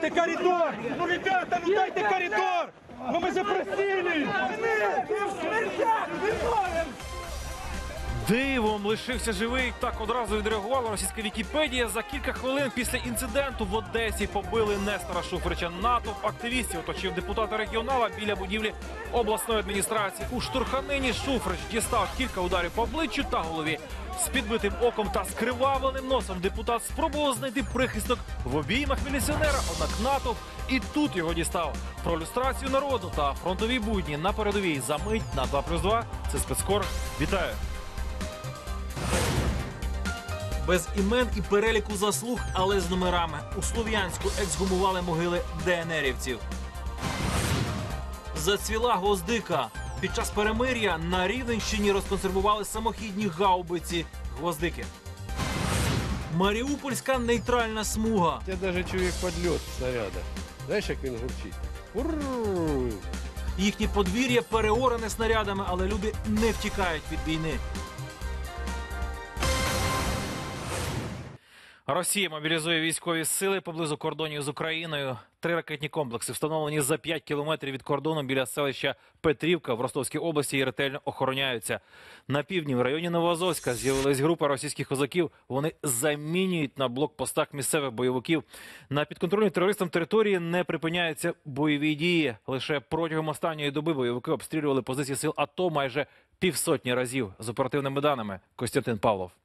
дайте коридор! Ну, ребята, ну дайте коридор! Дивом лишився живий. Так одразу відреагувала російська Вікіпедія. За кілька хвилин після інциденту в Одесі побили Нестора Шуфрича. Натовп активістів оточив депутата регіонала біля будівлі обласної адміністрації. У штурханині Шуфрич дістав кілька ударів по обличчю та голові. З підбитим оком та скривавленим носом депутат спробував знайти прихисток в обіймах міліціонера. Однак натовп і тут його дістав. Про люстрацію народу та фронтові будні на передовій за мить на 2 плюс 2. Це спецкор. Вітаю. Без імен і переліку заслуг, але з номерами. У Слов'янську ексгумували могили ДНРівців. Зацвіла гвоздика. Під час перемир'я на Рівненщині розконсервували самохідні гаубиці гвоздики. Маріупольська нейтральна смуга. Я даже чую як подльот снаряда. Знаєш, як він гурчить? Урррр. Їхнє подвір'я переоране снарядами, але люди не втікають від війни. Росія мобілізує військові сили поблизу кордонів з Україною. Три ракетні комплекси встановлені за 5 кілометрів від кордону біля селища Петрівка в Ростовській області і ретельно охороняються. На півдні в районі Новоазовська з'явилась група російських козаків. Вони замінюють на блокпостах місцевих бойовиків. На підконтрольній терористам території не припиняються бойові дії. Лише протягом останньої доби бойовики обстрілювали позиції сил АТО майже півсотні разів. З оперативними даними Костянтин Павлов.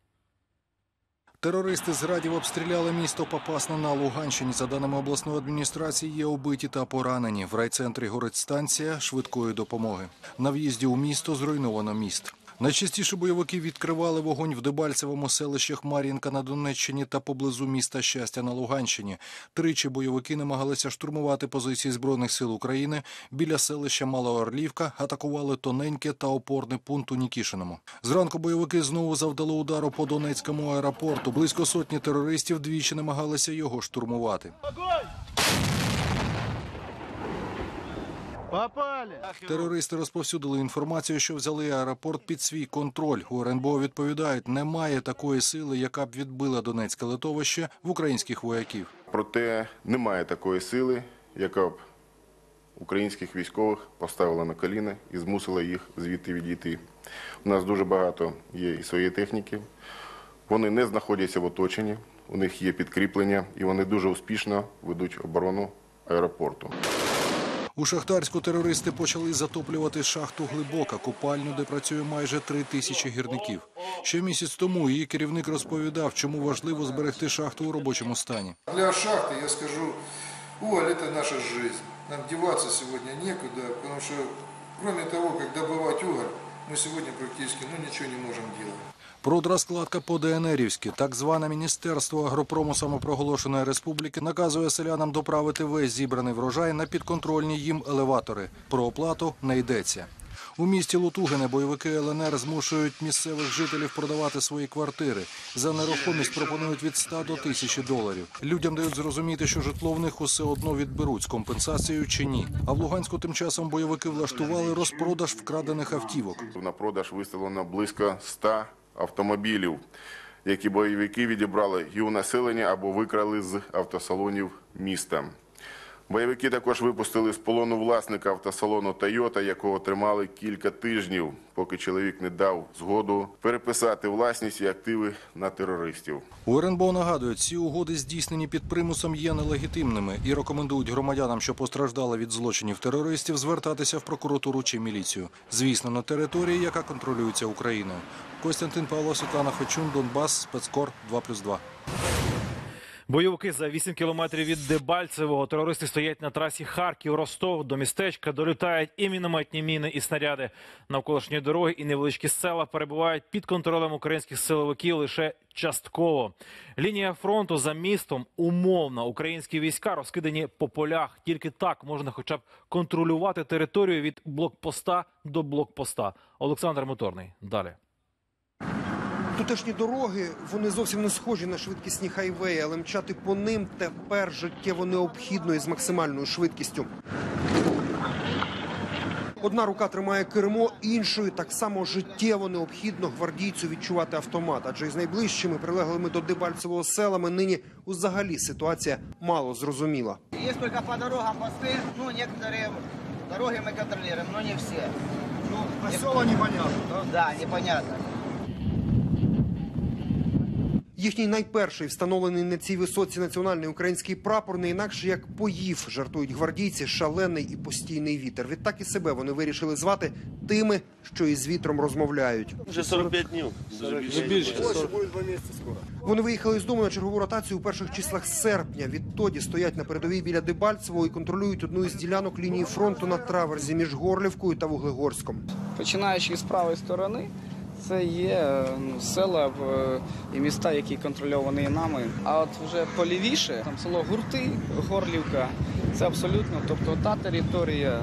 Терористи з Радів обстріляли місто Попасна на Луганщині. За даними обласної адміністрації, є убиті та поранені. В райцентрі горить станція швидкої допомоги. На в'їзді у місто зруйновано міст. Найчастіше бойовики відкривали вогонь в Дебальцевому селищах Мар'їнка на Донеччині та поблизу міста Щастя на Луганщині. Тричі бойовики намагалися штурмувати позиції збройних сил України біля селища Малоорлівка, атакували тоненьке та опорний пункт у Нікішиному. Зранку бойовики знову завдали удару по Донецькому аеропорту. Близько сотні терористів двічі намагалися його штурмувати. Попали! Терористи розповсюдили інформацію, що взяли аеропорт під свій контроль. У РНБО відповідають, немає такої сили, яка б відбила Донецьке литовище в українських вояків. Проте немає такої сили, яка б українських військових поставила на коліна і змусила їх звідти відійти. У нас дуже багато є і своєї техніки. Вони не знаходяться в оточенні, у них є підкріплення, і вони дуже успішно ведуть оборону аеропорту. У Шахтарську терористи почали затоплювати шахту глибока, купальню, де працює майже три тисячі гірників. Ще місяць тому її керівник розповідав, чому важливо зберегти шахту у робочому стані. Для шахты я скажу, уголь это наша жизнь. Нам деваться сегодня некуда, потому что кроме того, как добывать уголь, мы сегодня практически ну, ничего не можем делать. Продрозкладка по ДНРівськи, так зване Міністерство агропрому самопроголошеної республіки, наказує селянам доправити весь зібраний врожай на підконтрольні їм елеватори. Про оплату не йдеться. У місті Лутугине бойовики ЛНР змушують місцевих жителів продавати свої квартири. За нерухомість пропонують від 100 до 1000 доларів. Людям дають зрозуміти, що житло в них усе одно відберуть з компенсацією чи ні. А в Луганську тим часом бойовики влаштували розпродаж вкрадених автівок. На продаж виставлено близько 100 автомобілів, які бойовики відібрали і у населення або викрали з автосалонів міста. Бойовики також випустили з полону власника автосалону Тойота, якого тримали кілька тижнів, поки чоловік не дав згоду переписати власність і активи на терористів. У РНБО нагадують, ці угоди здійснені під примусом є нелегітимними і рекомендують громадянам, що постраждали від злочинів терористів, звертатися в прокуратуру чи міліцію. Звісно, на території, яка контролюється Україною. Костянтин Павло, Світлана Фечун, Донбас, спецкор 2+,2. Бойовики за 8 кілометрів від Дебальцевого. Терористи стоять на трасі Харків-Ростов. До містечка долітають і мінометні міни, і снаряди. Навколишні дороги і невеличкі села перебувають під контролем українських силовиків лише частково. Лінія фронту за містом умовна. Українські війська розкидані по полях. Тільки так можна, хоча б контролювати територію від блокпоста до блокпоста. Олександр Моторний. Далі. Тутешні дороги вони зовсім не схожі на швидкісні хайвеї, але мчати по ним тепер життєво необхідно і з максимальною швидкістю. Одна рука тримає кермо, іншою так само життєво необхідно гвардійцю відчувати автомат. Адже із найближчими прилеглими до Дебальцевого селами нині взагалі ситуація мало зрозуміла. Есть только по дорогам посты, ну, некоторые дороги мы контролируем, но не все. Ну, поселок непонятно, да? Да, непонятно. Їхній найперший встановлений на цій висоці національний український прапор не інакше як поїв, жартують гвардійці, шалений і постійний вітер. Відтак і себе вони вирішили звати тими, що із вітром розмовляють. Вже 45 днів. Дуже більше. Більше. Вони виїхали з дому на чергову ротацію у перших числах серпня. Відтоді стоять на передовій біля Дебальцевого і контролюють одну із ділянок лінії фронту на траверзі між Горлівкою та Вуглегорськом. Починаючи з правої сторони, це є е, ну, села в- і міста, які контрольовані нами. А от вже полівіше, там село Гурти, Горлівка, це абсолютно, тобто та територія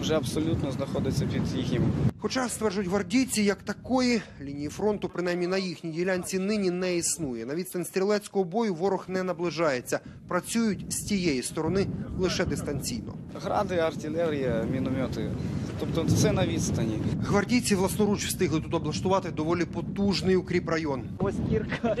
вже абсолютно знаходиться під їхнім Хоча стверджують гвардійці, як такої лінії фронту, принаймні на їхній ділянці, нині не існує. На відстань стрілецького бою ворог не наближається. Працюють з тієї сторони лише дистанційно. гради, артилерія, міномети. Тобто це на відстані. Гвардійці власноруч встигли тут облаштувати доволі потужний укріп район. Ось кірка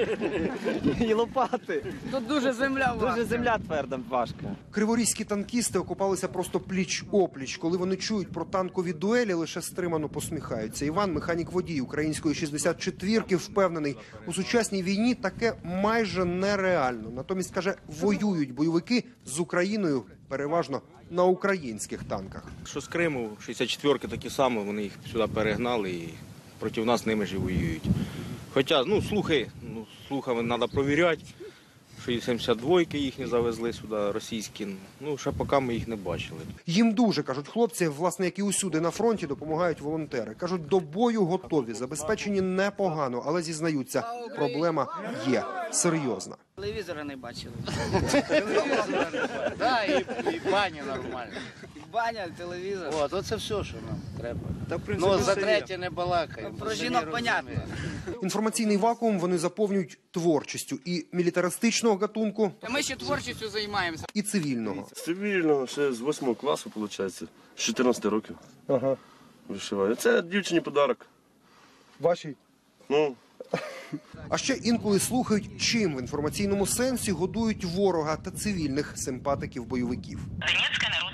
і лопати. Тут дуже земля Дуже земля тверда, важка. Криворізькі танкісти окопалися просто пліч опліч. Коли вони чують про танкові дуелі, лише стримано посміхаються. Іван, механік водій української 64-ки, впевнений, у сучасній війні таке майже нереально. Натомість каже, воюють бойовики з Україною переважно на українських танках. Що з Криму, 64-ки такі самі, вони їх сюди перегнали і проти нас ними ж воюють. Хоча, ну, слухи, ну, слухами треба провіряти, що і 72-ки їхні завезли сюди, російські. Ну, ще поки ми їх не бачили. Їм дуже кажуть хлопці, власне, як і усюди на фронті, допомагають волонтери. кажуть, до бою готові, забезпечені непогано, але зізнаються, проблема є серйозна. Телевізора не бачили. Да, і, і баня нормальна. Баня, телевізор. От, оце все, що нам треба. Та, в принципі, Ну, за все є. третє не балакаємо. Про самі жінок понятно. розуміємо. Інформаційний вакуум вони заповнюють творчістю і мілітаристичного гатунку, Ми ще творчістю займаємося. і цивільного. Цивільно, ще з 8 класу, виходить, з 14 років Ага. вишиваю. Це дівчині подарок. Ваші. Ну, А ще інколи слухають, чим в інформаційному сенсі годують ворога та цивільних симпатиків бойовиків. Донецька Народная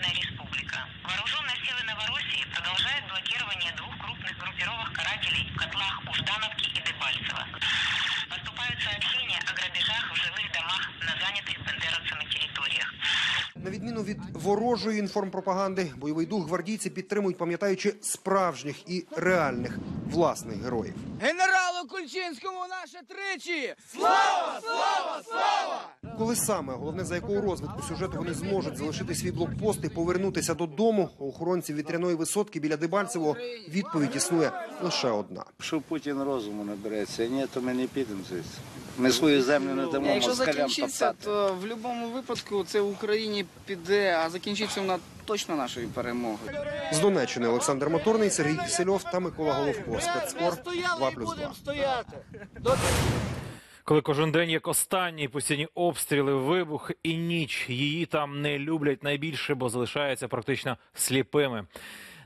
відміну від ворожої інформпропаганди, бойовий дух гвардійці підтримують, пам'ятаючи справжніх і реальних власних героїв. Генералу Кульчинському наше тричі! Слава, слава, слава! Коли саме головне за якого розвитку сюжету вони зможуть залишити свій блокпост і повернутися додому, у охоронців вітряної висотки біля Дебальцевого відповідь існує лише одна. Якщо Путін розуму набереться, ні, то ми не підемо звідси. Ми свою землю не дамо Якщо москалям закінчиться, топтати. то в будь-якому випадку це в Україні піде, а закінчиться вона точно нашою перемогою. З Донеччини Олександр Моторний, Сергій Кисельов та Микола Головко. Спецкор 2+,2. Коли кожен день як останній постійні обстріли, вибух і ніч її там не люблять найбільше, бо залишаються практично сліпими.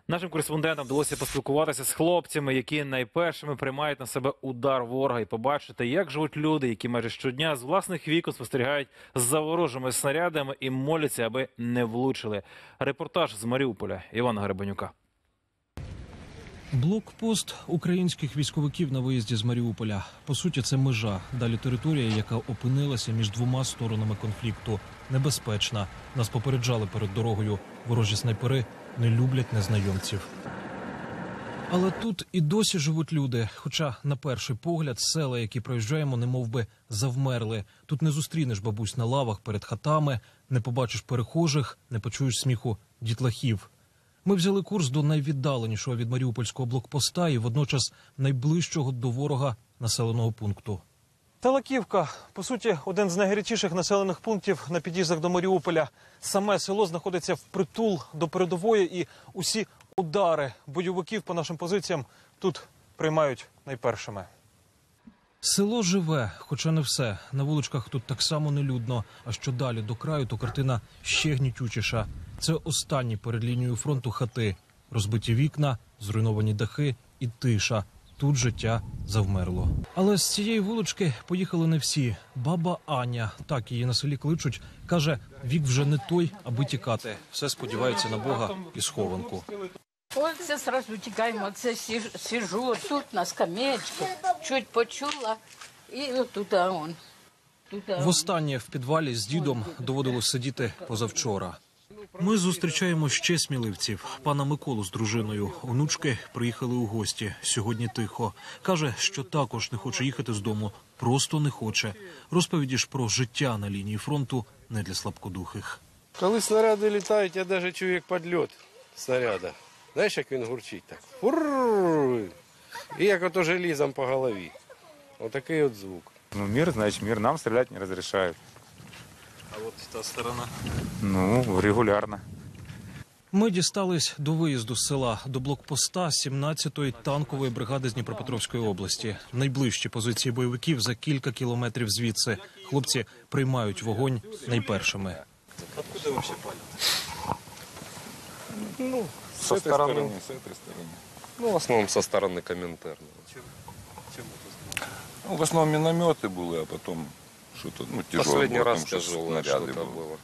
Нашим кореспондентам вдалося поспілкуватися з хлопцями, які найпершими приймають на себе удар ворога, і побачити, як живуть люди, які майже щодня з власних вікон спостерігають за ворожими снарядами і моляться, аби не влучили. Репортаж з Маріуполя Івана Гребенюка. Блокпост українських військовиків на виїзді з Маріуполя. По суті, це межа. Далі територія, яка опинилася між двома сторонами конфлікту. Небезпечна. Нас попереджали перед дорогою. Ворожі снайпери не люблять незнайомців. Але тут і досі живуть люди. Хоча, на перший погляд, села, які проїжджаємо, немов би завмерли. Тут не зустрінеш бабусь на лавах перед хатами, не побачиш перехожих, не почуєш сміху дітлахів. Ми взяли курс до найвіддаленішого від Маріупольського блокпоста і водночас найближчого до ворога населеного пункту. Талаківка, по суті, один з найгарячіших населених пунктів на під'їздах до Маріуполя. Саме село знаходиться впритул до передової, і усі удари бойовиків по нашим позиціям тут приймають найпершими. Село живе, хоча не все. На вуличках тут так само нелюдно. А що далі до краю, то картина ще гнітючіша. Це останні перед лінією фронту хати. розбиті вікна, зруйновані дахи і тиша. Тут життя завмерло. Але з цієї вулички поїхали не всі. Баба Аня, так її на селі кличуть, каже: вік вже не той, аби тікати. Все сподівається на Бога і схованку. Ось це сразу тікаємо. Це сижу, тут на скамеечці, чуть почула і отут он. Тут он. Востаннє в підвалі з дідом доводилось сидіти позавчора. Ми зустрічаємо ще сміливців. Пана Миколу з дружиною. Онучки приїхали у гості. Сьогодні тихо. Каже, що також не хоче їхати з дому. Просто не хоче. Розповіді ж про життя на лінії фронту не для слабкодухих. Коли снаряди літають, я навіть чую як підльот снаряда. Знаєш, як він гурчить так? І як ото желізом по голові. Отакий от звук. Ну, мир, значит, мир. Нам стрелять не разрешают. А от та сторона. Ну, регулярно. Ми дістались до виїзду з села до блокпоста 17-ї танкової бригади з Дніпропетровської області. Найближчі позиції бойовиків за кілька кілометрів звідси. Хлопці приймають вогонь найпершими. Откуда вообще палят? Ну, Со с этой стороны. стороны. С этой стороны. Ну, в основном со стороны Коминтерна. Чем это Ну, в основном минометы были, а потом что-то, ну, тяжелое Последний было, раз потому что тяжелое снаряды что-то было. было.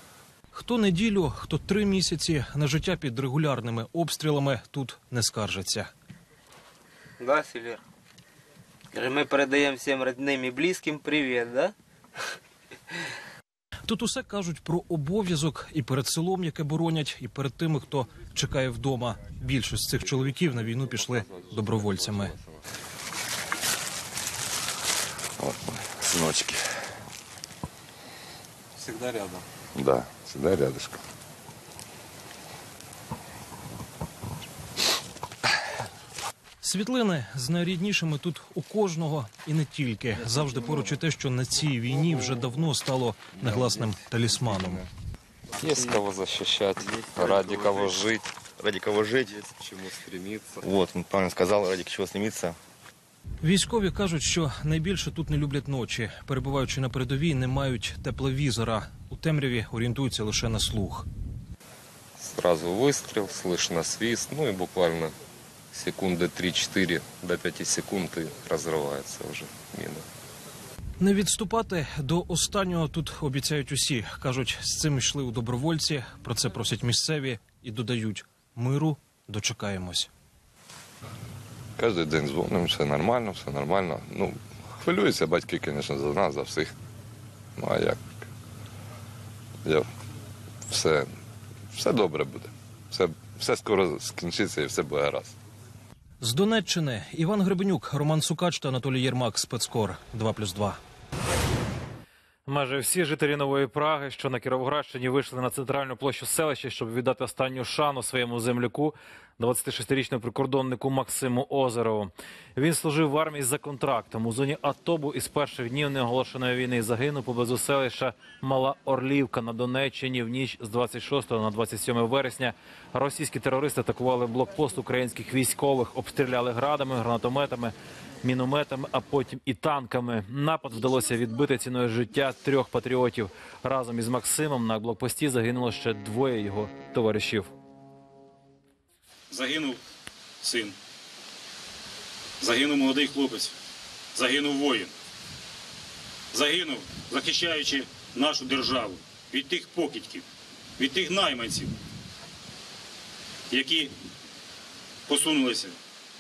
Хто неділю, хто три місяці на життя під регулярними обстрілами тут не скаржаться. Да, Селер? Скажи, мы передаем всем родным и близким привет, да? Тут усе кажуть про обов'язок і перед селом, яке боронять, і перед тими, хто чекає вдома. Більшість з цих чоловіків на війну пішли добровольцями. Вот мы, сыночки. Всегда рядом. Да, всегда рядышком. Світлини з найріднішими тут у кожного і не тільки завжди поруч і те, що на цій війні вже давно стало негласним талісманом. Есть кого защищать, ради кого жить. Ради кого жить? Есть к чему стремиться. Вот, он правильно сказал, ради чего стремиться. Військові кажуть, що найбільше тут не люблять ночі. Перебуваючи на передовій, не мають тепловізора. У темряві орієнтуються лише на слух. Сразу выстрел, слышно свист, ну и буквально секунды 3-4 до 5 секунд и разрывается уже мина. Не відступати до останнього тут обіцяють усі. кажуть, з цим йшли у добровольці. Про це просять місцеві і додають миру. Дочекаємось. Кожен день дзвонимо, все нормально, все нормально. Ну, хвилюються батьки, звісно, за нас, за всіх. Ну а як? Я, все, все добре буде. Все, все скоро скінчиться і все буде гаразд. З Донеччини Іван Гребенюк, Роман Сукач та Анатолій Єрмак. Спецкор 2+,2. Майже всі жителі нової Праги, що на Кіровоградщині, вийшли на центральну площу селища, щоб віддати останню шану своєму земляку, 26-річному прикордоннику Максиму Озерову. Він служив в армії за контрактом. У зоні Атобу із перших днів неоголошеної війни загинув поблизу селища Мала Орлівка на Донеччині в ніч з 26 на 27 вересня. Російські терористи атакували блокпост українських військових, обстріляли градами, гранатометами мінометами, а потім і танками. Напад вдалося відбити ціною життя трьох патріотів. Разом із Максимом на блокпості загинуло ще двоє його товаришів. Загинув син. Загинув молодий хлопець. Загинув воїн. Загинув, захищаючи нашу державу від тих покидьків, від тих найманців, які посунулися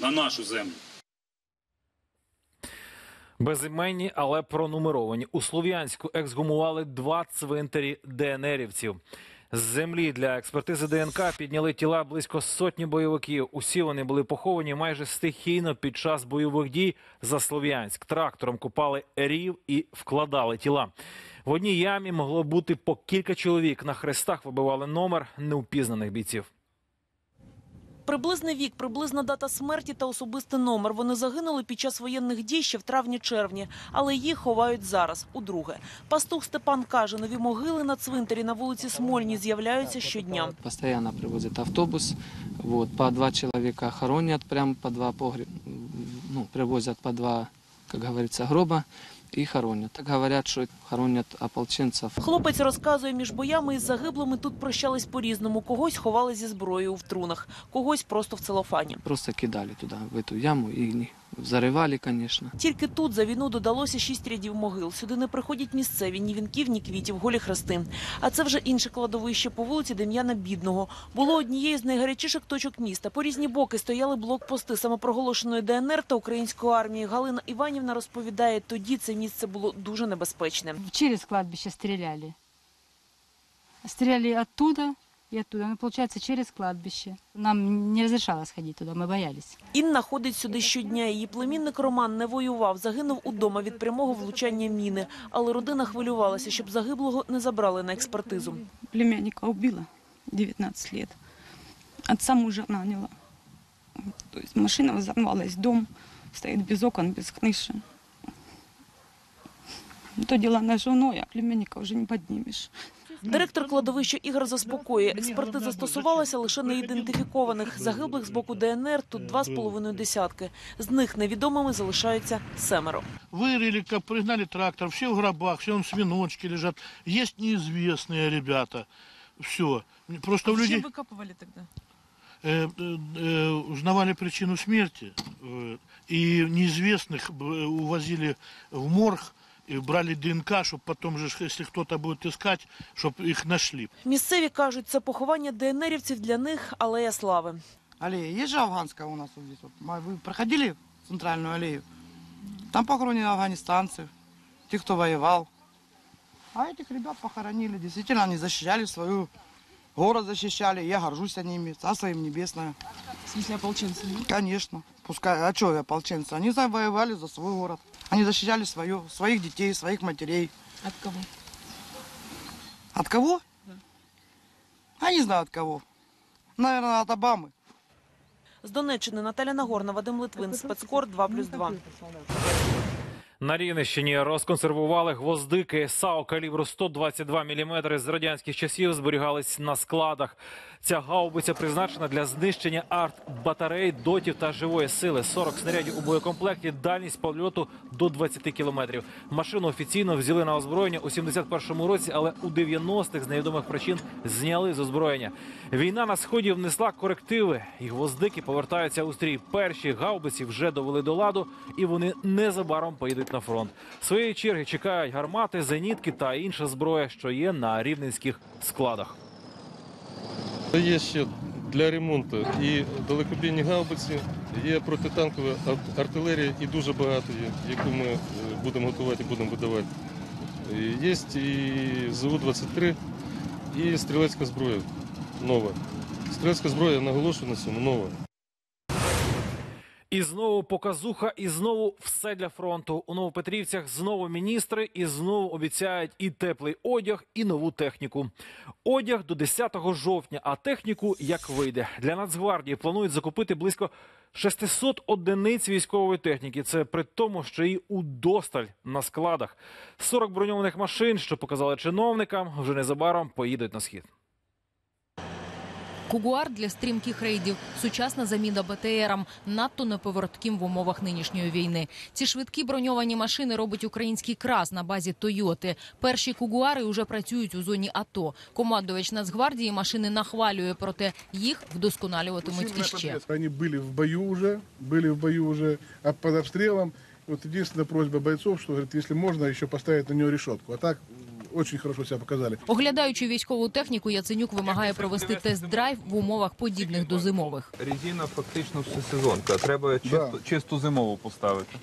на нашу землю. Безіменні, але пронумеровані. У Слов'янську ексгумували два цвинтарі ДНРівців. З землі для експертизи ДНК підняли тіла близько сотні бойовиків. Усі вони були поховані майже стихійно під час бойових дій за Слов'янськ. Трактором купали рів і вкладали тіла. В одній ямі могло бути по кілька чоловік. На хрестах вибивали номер неупізнаних бійців. Приблизний вік, приблизна дата смерті та особистий номер. Вони загинули під час воєнних дій ще в травні-червні, але їх ховають зараз, удруге. Пастух Степан каже, нові могили на цвинтарі на вулиці Смольній з'являються щодня. Постоянно привозят автобус, вот, по два человека хоронят, прям по два погреб, ну, привозят по два, как говорится, гроба, и хоронять. Так говорять, що хоронять ополченців. Хлопець розказує, між боями із загиблими тут прощались по-різному. Когось ховали зі зброєю в трунах, когось просто в целофані. Просто кидали туди в эту яму, и взрывали, конечно. Тільки тут за війну додалося шість рядів могил. Сюди не приходять місцеві ні вінків, ні квітів, голі хрести. А це вже інше кладовище по вулиці Дем'яна Бідного. Було однією з найгарячіших точок міста. По різні боки стояли блокпости самопроголошеної ДНР та української армії. Галина Іванівна розповідає, тоді це місце було дуже небезпечне. Через кладбище стреляли. Стреляли оттуда и оттуда. Ну, получается, через кладбище. Нам не разрешалось ходить туда, мы боялись. Інна ходить сюди щодня. Її племінник Роман не воював, загинув удома від прямого влучання міни. Але родина хвилювалася, щоб загиблого не забрали на експертизу. племянника убила 19 лет. Отца мужа наняла. То есть машина взорвалась, дом стоит без окон, без крыши. То дела на жену, а племянника уже не поднимешь. Директор кладовища Ігор заспокоює. Експертиза стосувалася лише неідентифікованих. Загиблих з боку ДНР тут два з половиною десятки. З них невідомими залишаються семеро. Вырыли, как пригнали трактор, все в гробах, все он свиночки лежат. Есть неизвестные ребята. Все. Просто у людей выкапывали тогда? э, э, э, узнавали причину смерти. э, и неизвестных б- увозили в морг, и брали ДНК, чтобы потом же, если кто-то будет искать, чтобы их нашли. Місцеві кажуть, це поховання ДНРівців для них алея слави. Аллея. Есть же афганская у нас вот здесь. Вот. Ма- Вы проходили центральную аллею? Там похоронены афганистанцы, те, кто воевал. А этих ребят похоронили. Действительно, они защищали свою город, защищали. Я горжусь ними. Царство им небесное. В смысле, ополченцы? Конечно. Пускай, а что ополченцы? Они завоевали за свой город. Они защищали свое, своих детей, своих матерей. От кого? От кого? А не знаю от кого. Наверное, от Обамы. З Донеччини Наталя Нагорна, Вадим Литвин, спецкор 2+,2. На Рівненщині розконсервували гвоздики САУ калібру 122 мм з радянських часів зберігались на складах. Ця гаубиця призначена для знищення арт-батарей, дотів та живої сили. 40 снарядів у боєкомплекті, дальність польоту до 20 кілометрів. Машину офіційно взяли на озброєння у 71-му році, але у 90-х з невідомих причин зняли з озброєння. Війна на сході внесла корективи, і гвоздики повертаються у стрій. Перші гаубиці вже довели до ладу, і вони незабаром поїдуть на фронт. Своєї черги чекають гармати, зенітки та інша зброя, що є на рівненських складах. Є ще для ремонту і далекобійні гаубиці, є протитанкова артилерія і дуже багато є, яку ми е, будемо готувати і будемо видавати. Є і ЗУ-23, і стрілецька зброя нова. Стрілецька зброя, наголошую на цьому, нова. І знову показуха, і знову все для фронту. У Новопетрівцях знову міністри, і знову обіцяють і теплий одяг, і нову техніку. Одяг до 10 жовтня, а техніку як вийде. Для Нацгвардії планують закупити близько 600 одиниць військової техніки. Це при тому, що її удосталь на складах. 40 броньованих машин, що показали чиновникам, вже незабаром поїдуть на схід. Кугуар для стрімких рейдів, сучасна заміна БТРам, надто неповоротким в умовах нинішньої війни. Ці швидкі броньовані машини робить український крас на базі Тойоти. Перші кугуари вже працюють у зоні АТО. Командувач Нацгвардії машини нахвалює, проте їх вдосконалюватимуть іще. Они были в бою уже, были в бою уже а под обстрелом. Вот единственная просьба бойцов, что говорит, если можно, еще поставить на нее решетку. А так очень хорошо себя показали. Оглядаючи військову техніку, Яценюк вимагає провести тест-драйв в умовах подібних до зимових. Резина фактично всесезонка. Треба чисто, чисту зимову поставити.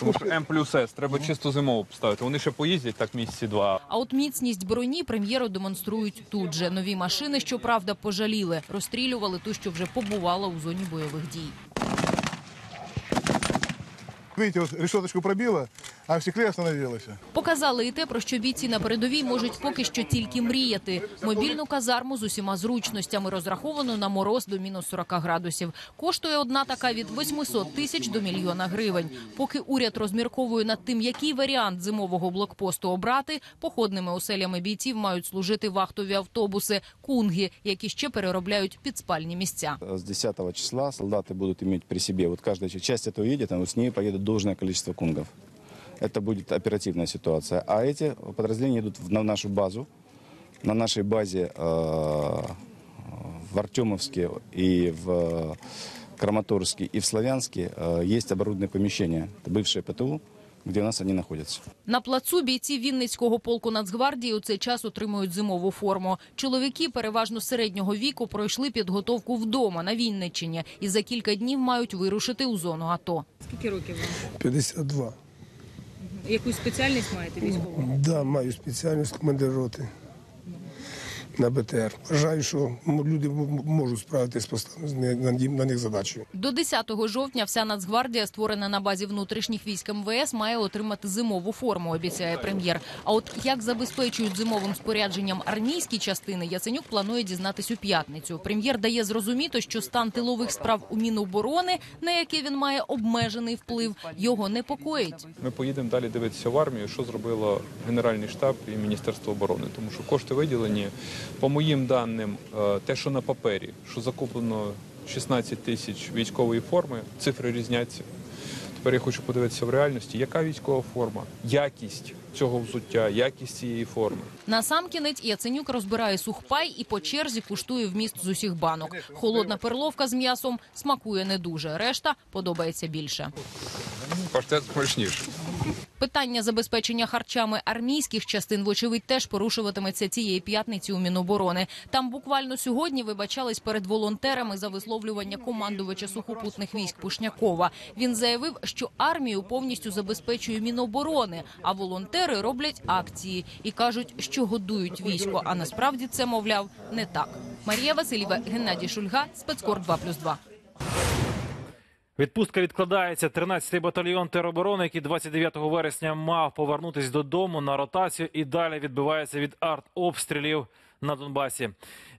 Тому що М плюс С треба чисто зимову поставити. Вони ще поїздять так місяці два. А от міцність броні прем'єру демонструють тут же. Нові машини, щоправда, пожаліли. Розстрілювали ту, що вже побувала у зоні бойових дій. Видите, вот решеточку пробило, а в стекле остановилось. Показали і те, про що бійці на передовій можуть поки що тільки мріяти. Мобільну казарму з усіма зручностями розраховано на мороз до мінус 40 градусів. Коштує одна така від 800 тисяч до мільйона гривень. Поки уряд розмірковує над тим, який варіант зимового блокпосту обрати, походними оселями бійців мають служити вахтові автобуси кунги, які ще переробляють під спальні місця. С 10 числа солдаты будут иметь при себе, вот каждая часть этого едет, а вот с ней поедет должное количество кунгов это будет оперативная ситуация. А эти подразделения идут в- на нашу базу. На нашей базе э, в Артемовске и в Краматорске и в Славянске э, есть оборудованные помещения. Это бывшее ПТУ, где у нас они находятся. На плацу бійці Вінницького полку Нацгвардії у цей час отримують зимову форму. Чоловіки переважно середнього віку пройшли підготовку вдома на Вінниччині і за кілька днів мають вирушити у зону АТО. Скільки років вам? 52. Якусь спеціальність маєте військову? Да, маю спеціальність командир роти на БТР. Вважаю, що м- люди можуть справитися з поставленою на, на них задачею. До 10 жовтня вся Нацгвардія, створена на базі внутрішніх військ МВС, має отримати зимову форму, обіцяє прем'єр. А от як забезпечують зимовим спорядженням армійські частини, Яценюк планує дізнатись у п'ятницю. Прем'єр дає зрозуміти, що стан тилових справ у Міноборони, на яке він має обмежений вплив, його непокоїть. Ми поїдемо далі дивитися в армію, що зробило Генеральний штаб і Міністерство оборони. Тому що кошти виділені, по моїм даним, е, те, що на папері, що закуплено 16 тисяч військової форми, цифри різняться. Тепер я хочу подивитися в реальності, яка військова форма, якість цього взуття, якість цієї форми. Насамкінець Яценюк розбирає сухпай і по черзі куштує вміст з усіх банок. Холодна перловка з м'ясом смакує не дуже. Решта подобається більше. Паштет смачніше. Питання забезпечення харчами армійських частин, вочевидь, теж порушуватиметься цієї п'ятниці у Міноборони. Там буквально сьогодні вибачались перед волонтерами за висловлювання командувача сухопутних військ Пушнякова. Він заявив, що армію повністю забезпечує Міноборони, а волонтери роблять акції і кажуть, що годують військо. А насправді це, мовляв, не так. Марія Васильєва, Геннадій Шульга, спецкор 2+,2. Відпустка відкладається. 13-й батальйон тероборони, який 29 вересня мав повернутись додому на ротацію і далі відбивається від артобстрілів на Донбасі.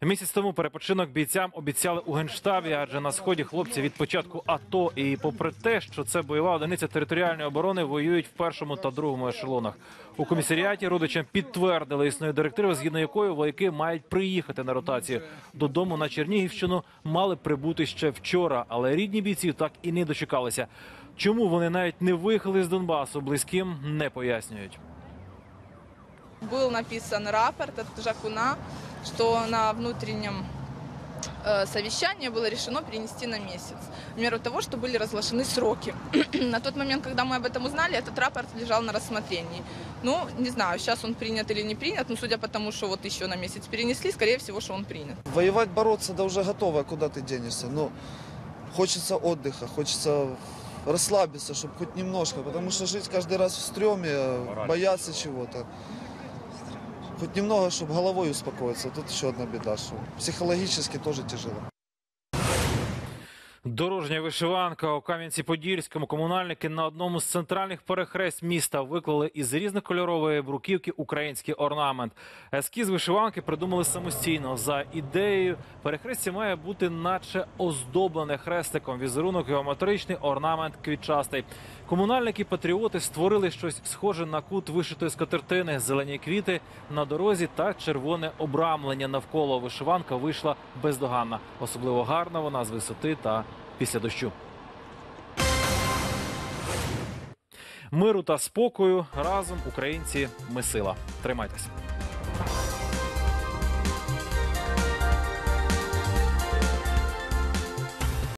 Місяць тому перепочинок бійцям обіцяли у генштабі, адже на сході хлопці від початку АТО. І попри те, що це бойова одиниця територіальної оборони, воюють в першому та другому ешелонах. У комісаріаті родичам підтвердили існує директива, згідно якої вояки мають приїхати на ротацію додому на Чернігівщину. Мали прибути ще вчора, але рідні бійці так і не дочекалися. Чому вони навіть не виїхали з Донбасу, близьким не пояснюють. Был написан рапорт от Жакуна, что на внутреннем э, совещании было решено перенести на месяц. В меру того, что были разглашены сроки. на тот момент, когда мы об этом узнали, этот рапорт лежал на рассмотрении. Ну, не знаю, сейчас он принят или не принят, но судя по тому, что вот еще на месяц перенесли, скорее всего, что он принят. Воевать, бороться, да уже готово, куда ты денешься. Но хочется отдыха, хочется расслабиться, чтобы хоть немножко, потому что жить каждый раз в стреме, бояться чего-то. Хоть немного, чтобы головой успокоиться. Тут еще одна беда, что психологически тоже тяжело. Дорожня вишиванка у Кам'янці-Подільському комунальники на одному з центральних перехрест міста виклали із різнокольорової бруківки український орнамент. Ескіз вишиванки придумали самостійно. За ідеєю, перехрестя має бути наче оздоблене хрестиком. Візерунок геометричний, орнамент квітчастий. Комунальники патріоти створили щось схоже на кут вишитої скатертини, зелені квіти на дорозі та червоне обрамлення навколо. Вишиванка вийшла бездоганна. Особливо гарна вона з висоти та після дощу. Миру та спокою разом українці ми сила. Тримайтеся.